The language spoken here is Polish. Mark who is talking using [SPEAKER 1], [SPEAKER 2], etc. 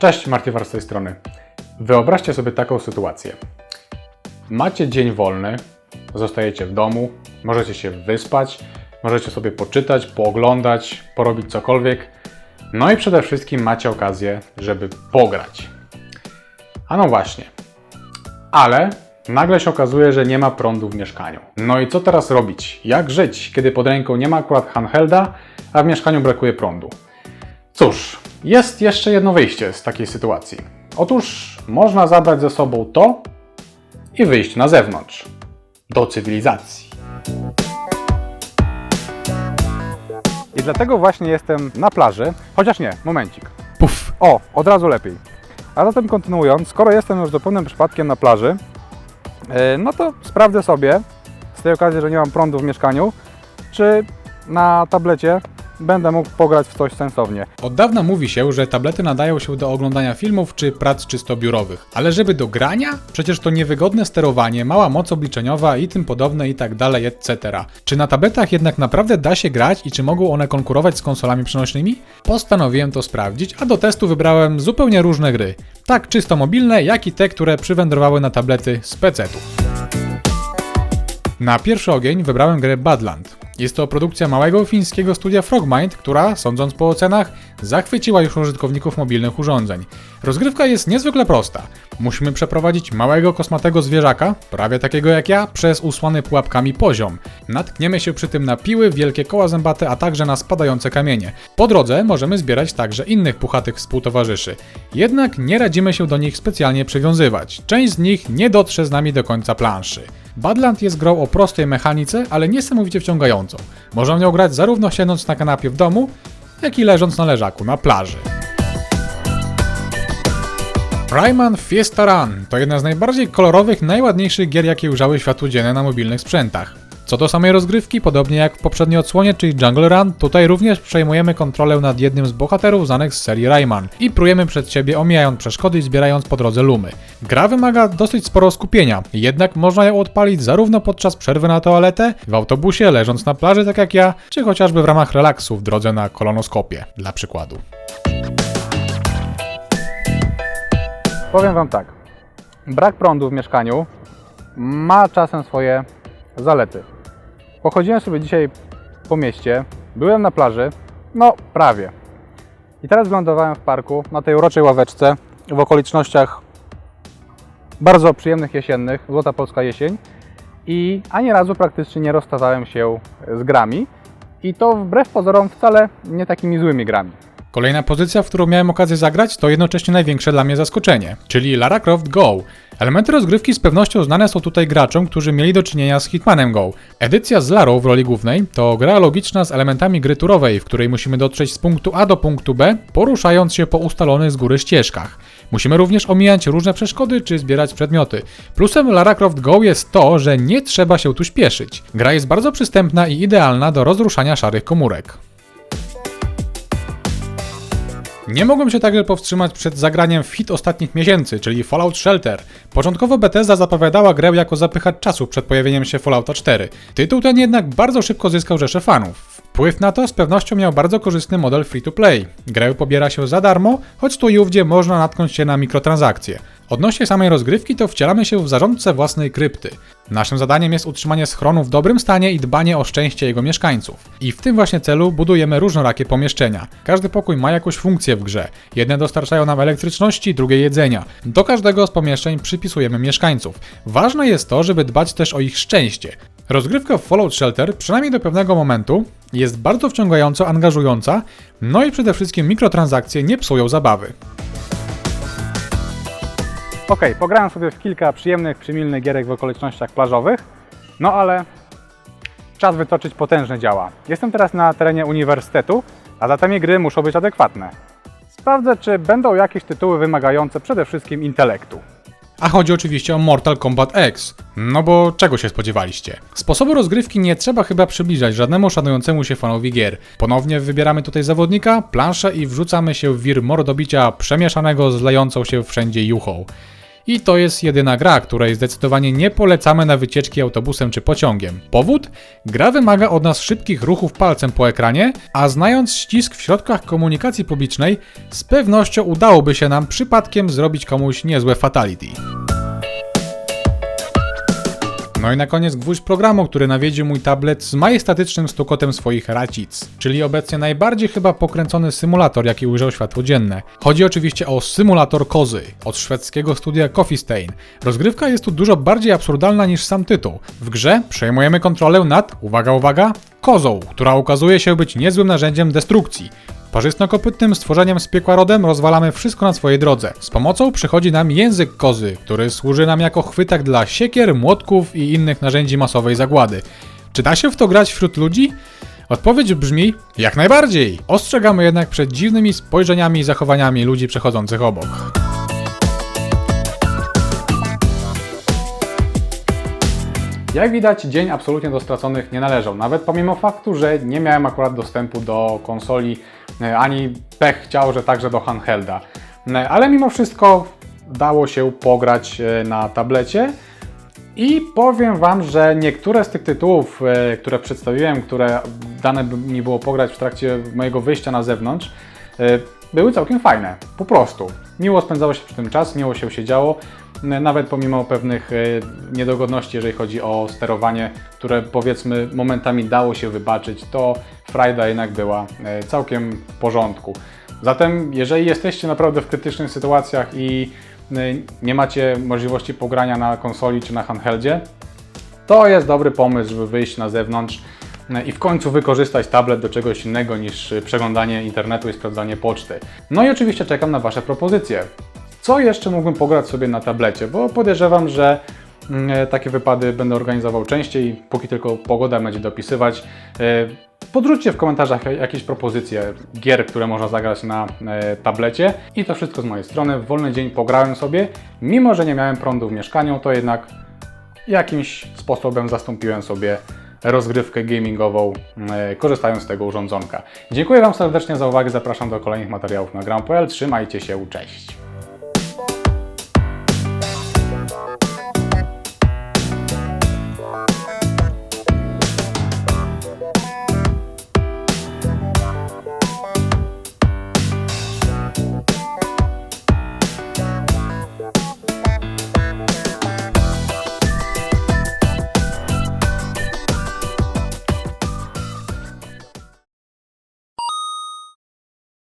[SPEAKER 1] Cześć, Marty z tej strony. Wyobraźcie sobie taką sytuację. Macie dzień wolny, zostajecie w domu, możecie się wyspać, możecie sobie poczytać, pooglądać, porobić cokolwiek. No i przede wszystkim macie okazję, żeby pograć. A no właśnie. Ale nagle się okazuje, że nie ma prądu w mieszkaniu. No i co teraz robić? Jak żyć, kiedy pod ręką nie ma akurat handhelda, a w mieszkaniu brakuje prądu? Cóż, jest jeszcze jedno wyjście z takiej sytuacji. Otóż można zabrać ze sobą to i wyjść na zewnątrz do cywilizacji. I dlatego właśnie jestem na plaży, chociaż nie, momencik. Puf! O, od razu lepiej. A zatem kontynuując, skoro jestem już zupełnym przypadkiem na plaży, yy, no to sprawdzę sobie, z tej okazji, że nie mam prądu w mieszkaniu, czy na tablecie będę mógł pograć w coś sensownie.
[SPEAKER 2] Od dawna mówi się, że tablety nadają się do oglądania filmów czy prac czysto biurowych. Ale żeby do grania? Przecież to niewygodne sterowanie, mała moc obliczeniowa i tym podobne i tak dalej, etc. Czy na tabletach jednak naprawdę da się grać i czy mogą one konkurować z konsolami przenośnymi? Postanowiłem to sprawdzić, a do testu wybrałem zupełnie różne gry. Tak czysto mobilne, jak i te, które przywędrowały na tablety z PC-ów. Na pierwszy ogień wybrałem grę Badland. Jest to produkcja małego fińskiego studia Frogmind, która, sądząc po ocenach, zachwyciła już użytkowników mobilnych urządzeń. Rozgrywka jest niezwykle prosta. Musimy przeprowadzić małego kosmatego zwierzaka, prawie takiego jak ja, przez usłany pułapkami poziom. Natkniemy się przy tym na piły, wielkie koła zębate, a także na spadające kamienie. Po drodze możemy zbierać także innych puchatych współtowarzyszy. Jednak nie radzimy się do nich specjalnie przywiązywać. Część z nich nie dotrze z nami do końca planszy. Badland jest grą o prostej mechanice, ale niesamowicie wciągającą. Można w nią grać zarówno siedząc na kanapie w domu, jak i leżąc na leżaku na plaży. Rayman Fiesta Run to jedna z najbardziej kolorowych, najładniejszych gier, jakie ujrzały światło dzienne na mobilnych sprzętach. Co do samej rozgrywki, podobnie jak w poprzedniej odsłonie, czyli Jungle Run, tutaj również przejmujemy kontrolę nad jednym z bohaterów znanych z serii Rayman i prujemy przed siebie omijając przeszkody i zbierając po drodze lumy. Gra wymaga dosyć sporo skupienia, jednak można ją odpalić zarówno podczas przerwy na toaletę, w autobusie, leżąc na plaży tak jak ja, czy chociażby w ramach relaksu w drodze na kolonoskopię, dla przykładu.
[SPEAKER 1] Powiem Wam tak. Brak prądu w mieszkaniu ma czasem swoje zalety. Pochodziłem sobie dzisiaj po mieście, byłem na plaży, no prawie. I teraz wylądowałem w parku, na tej uroczej ławeczce, w okolicznościach bardzo przyjemnych jesiennych, złota polska jesień. I ani razu praktycznie nie rozstawałem się z grami. I to wbrew pozorom wcale nie takimi złymi grami.
[SPEAKER 2] Kolejna pozycja, w którą miałem okazję zagrać, to jednocześnie największe dla mnie zaskoczenie, czyli Lara Croft Go. Elementy rozgrywki z pewnością znane są tutaj graczom, którzy mieli do czynienia z Hitmanem Go. Edycja z Larą w roli głównej to gra logiczna z elementami gry turowej, w której musimy dotrzeć z punktu A do punktu B, poruszając się po ustalonych z góry ścieżkach. Musimy również omijać różne przeszkody czy zbierać przedmioty. Plusem Lara Croft Go jest to, że nie trzeba się tu śpieszyć. Gra jest bardzo przystępna i idealna do rozruszania szarych komórek. Nie mogłem się także powstrzymać przed zagraniem w hit ostatnich miesięcy, czyli Fallout Shelter. Początkowo Bethesda zapowiadała grę jako zapychacz czasu przed pojawieniem się Fallouta 4. Tytuł ten jednak bardzo szybko zyskał rzesze fanów. Wpływ na to z pewnością miał bardzo korzystny model free-to-play. Grę pobiera się za darmo, choć tu i ówdzie można natknąć się na mikrotransakcje. Odnośnie samej rozgrywki to wcielamy się w zarządcę własnej krypty. Naszym zadaniem jest utrzymanie schronu w dobrym stanie i dbanie o szczęście jego mieszkańców. I w tym właśnie celu budujemy różnorakie pomieszczenia. Każdy pokój ma jakąś funkcję w grze. Jedne dostarczają nam elektryczności, drugie jedzenia. Do każdego z pomieszczeń przypisujemy mieszkańców. Ważne jest to, żeby dbać też o ich szczęście. Rozgrywka w Fallout Shelter, przynajmniej do pewnego momentu, jest bardzo wciągająco angażująca, no i przede wszystkim mikrotransakcje nie psują zabawy.
[SPEAKER 1] Ok, pograłem sobie w kilka przyjemnych, przymilnych gierek w okolicznościach plażowych, no ale czas wytoczyć potężne działa. Jestem teraz na terenie uniwersytetu, a zatem gry muszą być adekwatne. Sprawdzę, czy będą jakieś tytuły wymagające przede wszystkim intelektu.
[SPEAKER 2] A chodzi oczywiście o Mortal Kombat X. No bo czego się spodziewaliście? Sposobu rozgrywki nie trzeba chyba przybliżać żadnemu szanującemu się fanowi gier. Ponownie wybieramy tutaj zawodnika, planszę i wrzucamy się w wir mordobicia przemieszanego z lejącą się wszędzie juchą. I to jest jedyna gra, której zdecydowanie nie polecamy na wycieczki autobusem czy pociągiem. Powód? Gra wymaga od nas szybkich ruchów palcem po ekranie, a znając ścisk w środkach komunikacji publicznej, z pewnością udałoby się nam przypadkiem zrobić komuś niezłe fatality. No i na koniec gwóźdź programu, który nawiedził mój tablet z majestatycznym stukotem swoich racic, czyli obecnie najbardziej chyba pokręcony symulator, jaki ujrzał światło dzienne. Chodzi oczywiście o symulator kozy od szwedzkiego studia Coffee Stain. Rozgrywka jest tu dużo bardziej absurdalna niż sam tytuł. W grze przejmujemy kontrolę nad, uwaga, uwaga, kozą, która okazuje się być niezłym narzędziem destrukcji. Parzystnokopytnym stworzeniem z piekła rodem rozwalamy wszystko na swojej drodze. Z pomocą przychodzi nam język kozy, który służy nam jako chwytak dla siekier, młotków i innych narzędzi masowej zagłady. Czy da się w to grać wśród ludzi? Odpowiedź brzmi jak najbardziej. Ostrzegamy jednak przed dziwnymi spojrzeniami i zachowaniami ludzi przechodzących obok.
[SPEAKER 1] Jak widać, dzień absolutnie do straconych nie należał, nawet pomimo faktu, że nie miałem akurat dostępu do konsoli, e, ani pech chciał, że także do handhelda. E, Ale mimo wszystko dało się pograć e, na tablecie i powiem Wam, że niektóre z tych tytułów, które przedstawiłem, które dane mi było pograć w trakcie mojego wyjścia na zewnątrz, były całkiem fajne. Po prostu. Miło spędzało się przy tym czas, miło się siedziało, nawet pomimo pewnych e, niedogodności, jeżeli chodzi o sterowanie, które powiedzmy momentami dało się wybaczyć, to frajda jednak była e, całkiem w porządku. Zatem, jeżeli jesteście naprawdę w krytycznych sytuacjach i nie macie możliwości pogrania na konsoli czy na handheldzie, to jest dobry pomysł, żeby wyjść na zewnątrz i w końcu wykorzystać tablet do czegoś innego niż y, przeglądanie internetu i sprawdzanie poczty. No i oczywiście czekam na Wasze propozycje. Co jeszcze mógłbym pograć sobie na tablecie? Bo podejrzewam, że mm, takie wypady będę organizował częściej, póki tylko pogoda będzie dopisywać. Podrzućcie w komentarzach jakieś propozycje gier, które można zagrać na e, tablecie. I to wszystko z mojej strony. W wolny dzień pograłem sobie. Mimo, że nie miałem prądu w mieszkaniu, to jednak jakimś sposobem zastąpiłem sobie rozgrywkę gamingową, e, korzystając z tego urządzonka. Dziękuję Wam serdecznie za uwagę. Zapraszam do kolejnych materiałów na gram.pl. Trzymajcie się, cześć!